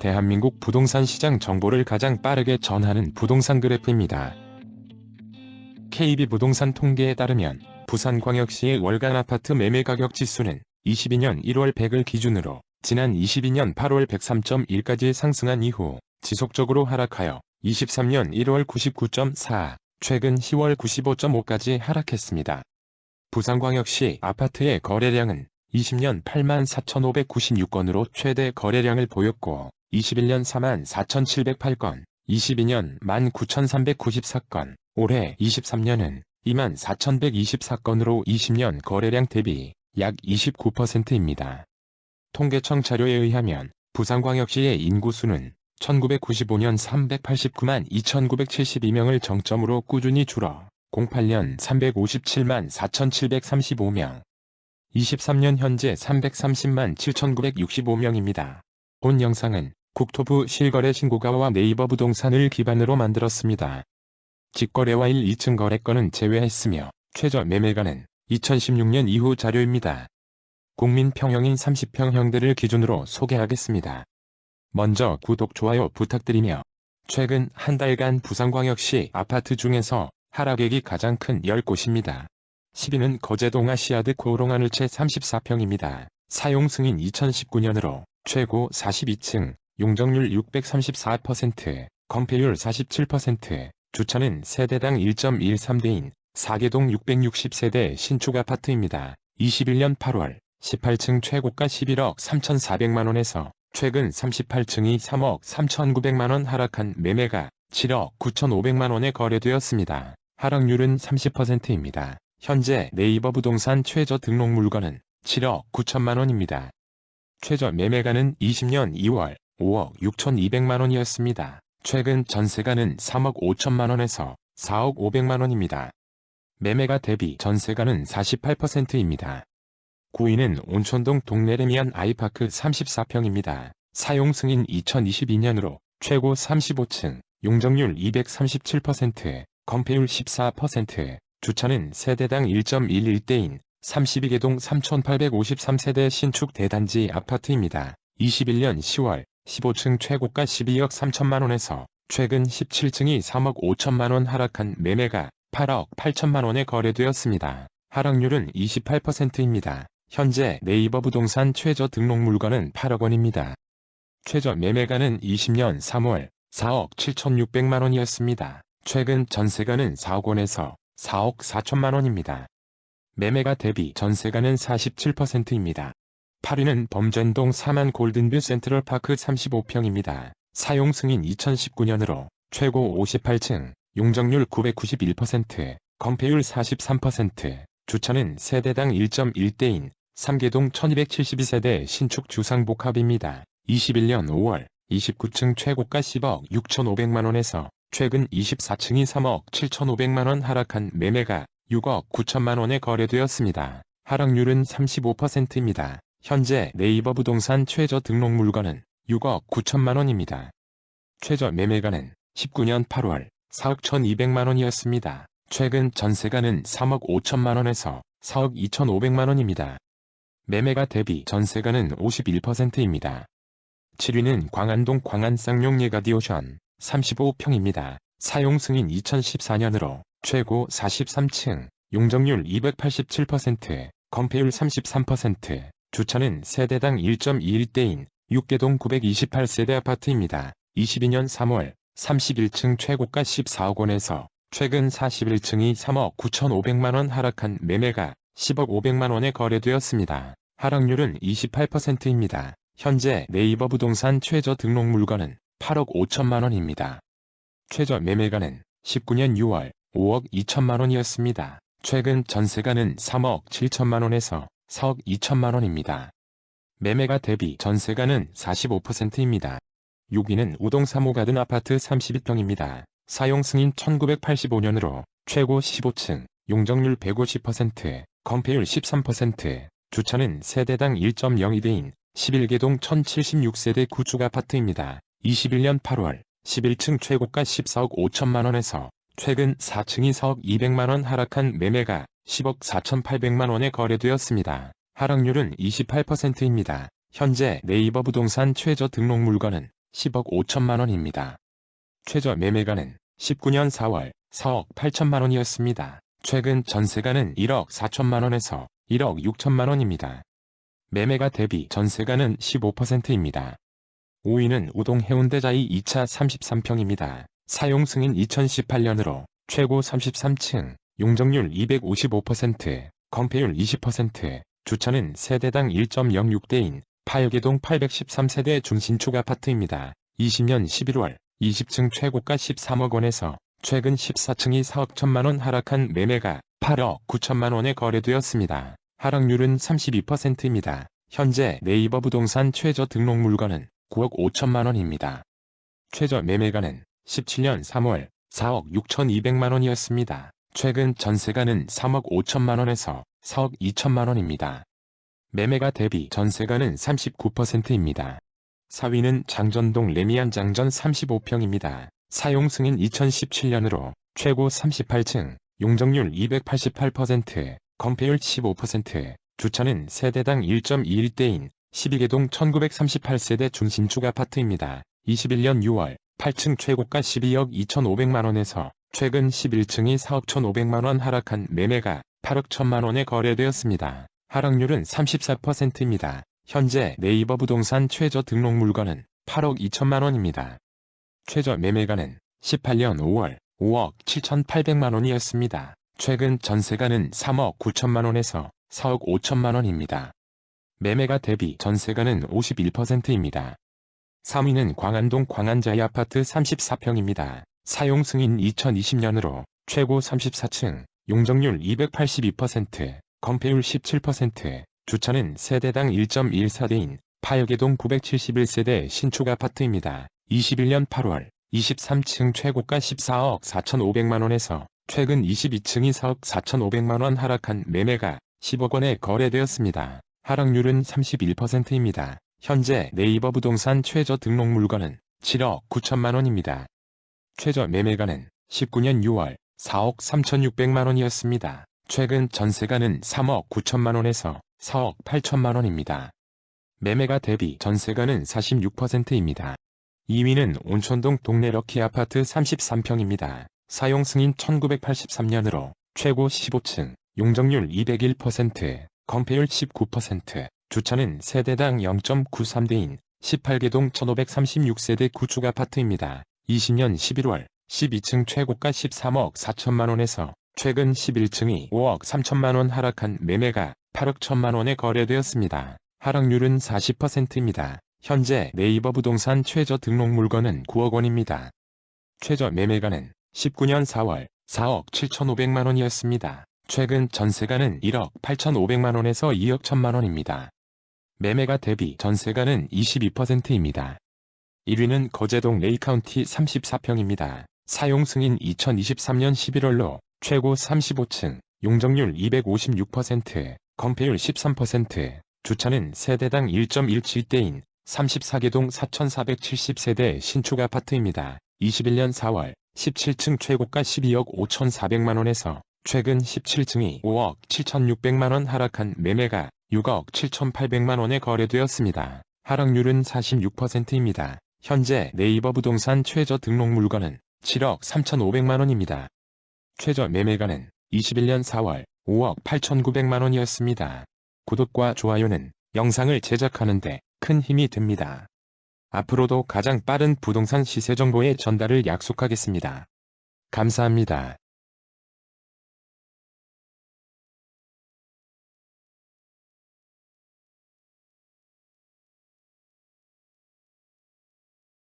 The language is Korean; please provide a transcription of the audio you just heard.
대한민국 부동산 시장 정보를 가장 빠르게 전하는 부동산 그래프입니다. KB 부동산 통계에 따르면 부산광역시의 월간 아파트 매매 가격 지수는 22년 1월 100을 기준으로 지난 22년 8월 103.1까지 상승한 이후 지속적으로 하락하여 23년 1월 99.4, 최근 10월 95.5까지 하락했습니다. 부산광역시 아파트의 거래량은 20년 8만 4,596건으로 최대 거래량을 보였고 21년 4만 4,708건, 22년 1만 9,394건, 올해 23년은 2만 4,124건으로 20년 거래량 대비 약 29%입니다. 통계청 자료에 의하면 부산광역시의 인구수는 1995년 389만 2,972명을 정점으로 꾸준히 줄어 08년 357만 4,735명, 23년 현재 330만 7,965명입니다. 본 영상은 국토부 실거래 신고가와 네이버 부동산을 기반으로 만들었습니다. 직거래와 1, 2층 거래건은 제외했으며 최저 매매가는 2016년 이후 자료입니다. 국민평형인 30평형대를 기준으로 소개하겠습니다. 먼저 구독, 좋아요 부탁드리며 최근 한 달간 부산광역시 아파트 중에서 하락액이 가장 큰 10곳입니다. 10위는 거제동 아시아드 코롱하늘채 34평입니다. 사용 승인 2019년으로 최고 42층, 용적률 634%, 건폐율 47%, 주차는 세대당 1.13대인 4개동 660세대 신축 아파트입니다. 21년 8월 18층 최고가 11억 3,400만원에서 최근 38층이 3억 3,900만원 하락한 매매가 7억 9,500만원에 거래되었습니다. 하락률은 30%입니다. 현재 네이버 부동산 최저 등록 물건은 7억 9천만원입니다. 최저 매매가는 20년 2월 5억 6천2백만원이었습니다. 최근 전세가는 3억 5천만 원에서 4억 5백만원입니다. 매매가 대비 전세가는 48%입니다. 9위는 온천동 동네레미안 아이파크 34평입니다. 사용 승인 2022년으로 최고 35층, 용적률 237%, 건폐율 14%, 주차는 세대당 1.11대인 32개동 3853세대 신축 대단지 아파트입니다. 21년 10월 15층 최고가 12억 3천만원에서 최근 17층이 3억 5천만원 하락한 매매가 8억 8천만원에 거래되었습니다. 하락률은 28%입니다. 현재 네이버 부동산 최저 등록 물건은 8억원입니다. 최저 매매가는 20년 3월 4억 7,600만원이었습니다. 최근 전세가는 4억원에서 4억 4천만원입니다. 매매가 대비 전세가는 47%입니다. 8위는 범전동 4만 골든뷰 센트럴파크 35평입니다. 사용 승인 2019년으로 최고 58층, 용적률 991%, 건폐율 43%, 주차는 세대당 1.1대인 3개동 1272세대 신축 주상복합입니다. 21년 5월 29층 최고가 10억 6,500만원에서 최근 24층이 3억 7,500만원 하락한 매매가 6억 9천만원에 거래되었습니다. 하락률은 35%입니다. 현재 네이버 부동산 최저 등록 물건은 6억 9천만 원입니다. 최저 매매가는 19년 8월 4억 1200만 원이었습니다. 최근 전세가는 3억 5천만 원에서 4억 2,500만 원입니다. 매매가 대비 전세가는 51%입니다. 7위는 광안동 광안 쌍용 예가디오션 35평입니다. 사용 승인 2014년으로 최고 43층, 용적률 287%, 건폐율 33%, 주차는 세대당 1.21대인 6개동 928세대 아파트입니다. 22년 3월 31층 최고가 14억 원에서 최근 41층이 3억 9천5백만원 하락한 매매가 10억 5백만원에 거래되었습니다. 하락률은 28%입니다. 현재 네이버 부동산 최저 등록 물건은 8억 5천만원입니다. 최저 매매가는 19년 6월 5억 2천만원이었습니다. 최근 전세가는 3억 7천만원에서 4억 2천만 원입니다. 매매가 대비 전세가는 45%입니다. 6위는 우동 3호 가든 아파트 32평입니다. 사용 승인 1985년으로 최고 15층, 용적률 150%, 건폐율 13%, 주차는 세대당 1.02대인 11개동 1076세대 구축 아파트입니다. 21년 8월 11층 최고가 14억 5천만원에서 최근 4층이 4억 2백만원 하락한 매매가 10억 4천8백만원에 거래되었습니다. 하락률은 28%입니다. 현재 네이버 부동산 최저 등록 물건은 10억 5천만원입니다. 최저 매매가는 19년 4월 4억 8천만원이었습니다. 최근 전세가는 1억 4천만원에서 1억 6천만원입니다. 매매가 대비 전세가는 15%입니다. 5위는 우동 해운대자이 2차 33평입니다. 사용 승인 2018년으로 최고 33층, 용적률 255%, 건폐율 20%, 주차는 세대당 1.06대인 파여개동 813세대 중신축 아파트입니다. 20년 11월 20층 최고가 13억 원에서 최근 14층이 4억 1천만 원 하락한 매매가 8억 9천만 원에 거래되었습니다. 하락률은 32%입니다. 현재 네이버 부동산 최저 등록 물건은 9억 5천만 원입니다. 최저 매매가는 17년 3월 4억 6천2백만 원이었습니다. 최근 전세가는 3억 5천만 원에서 4억 2천만 원입니다. 매매가 대비 전세가는 39%입니다. 4위는 장전동 레미안 장전 35평입니다. 사용 승인 2017년으로 최고 38층, 용적률 288%, 건폐율 15%, 주차는 세대당 1.21대인 12개동 1938세대 중신축 아파트입니다. 21년 6월 8층 최고가 12억 2,500만원에서 최근 11층이 4억 1,500만원 하락한 매매가 8억 1천만원에 거래되었습니다. 하락률은 34%입니다. 현재 네이버 부동산 최저 등록 물건은 8억 2천만원입니다. 최저 매매가는 18년 5월 5억 7,800만원이었습니다. 최근 전세가는 3억 9천만원에서 4억 5천만원입니다. 매매가 대비 전세가는 51%입니다. 3위는 광안동 광안자이 아파트 34평입니다. 사용 승인 2020년으로 최고 34층, 용적률 282%, 건폐율 17%, 주차는 세대당 1.14대인 파여개동 971세대 신축 아파트입니다. 21년 8월 23층 최고가 14억 4,500만원에서 최근 22층이 4억 4,500만원 하락한 매매가 10억 원에 거래되었습니다. 하락률은 31%입니다. 현재 네이버 부동산 최저 등록 물건은 7억 9천만 원입니다. 최저 매매가는 19년 6월 4억 3,600만 원이었습니다. 최근 전세가는 3억 9천만 원에서 4억 8천만 원입니다. 매매가 대비 전세가는 46%입니다. 2위는 온천동 동네 럭키 아파트 33평입니다. 사용 승인 1983년으로 최고 15층, 용적률 201%, 건폐율 19%, 주차는 세대당 0.93대인 18개동 1536세대 구축 아파트입니다. 20년 11월 12층 최고가 13억 4천만원에서 최근 11층이 5억 3천만원 하락한 매매가 8억 1천만원에 거래되었습니다. 하락률은 40%입니다. 현재 네이버 부동산 최저 등록 물건은 9억 원입니다. 최저 매매가는 19년 4월 4억 7천5백만원이었습니다. 최근 전세가는 1억 8천5백만원에서 2억 1천만원입니다. 매매가 대비 전세가는 22%입니다. 1위는 거제동 레이카운티 34평입니다. 사용 승인 2023년 11월로 최고 35층, 용적률 256%, 건폐율 13%, 주차는 세대당 1.17대인 34개동 4470세대 신축 아파트입니다. 21년 4월 17층 최고가 12억 5,400만원에서 최근 17층이 5억 7,600만원 하락한 매매가 6억 7,800만 원에 거래되었습니다. 하락률은 46%입니다. 현재 네이버 부동산 최저 등록 물건은 7억 3,500만 원입니다. 최저 매매가는 21년 4월 5억 8,900만 원이었습니다. 구독과 좋아요는 영상을 제작하는데 큰 힘이 됩니다. 앞으로도 가장 빠른 부동산 시세 정보의 전달을 약속하겠습니다. 감사합니다.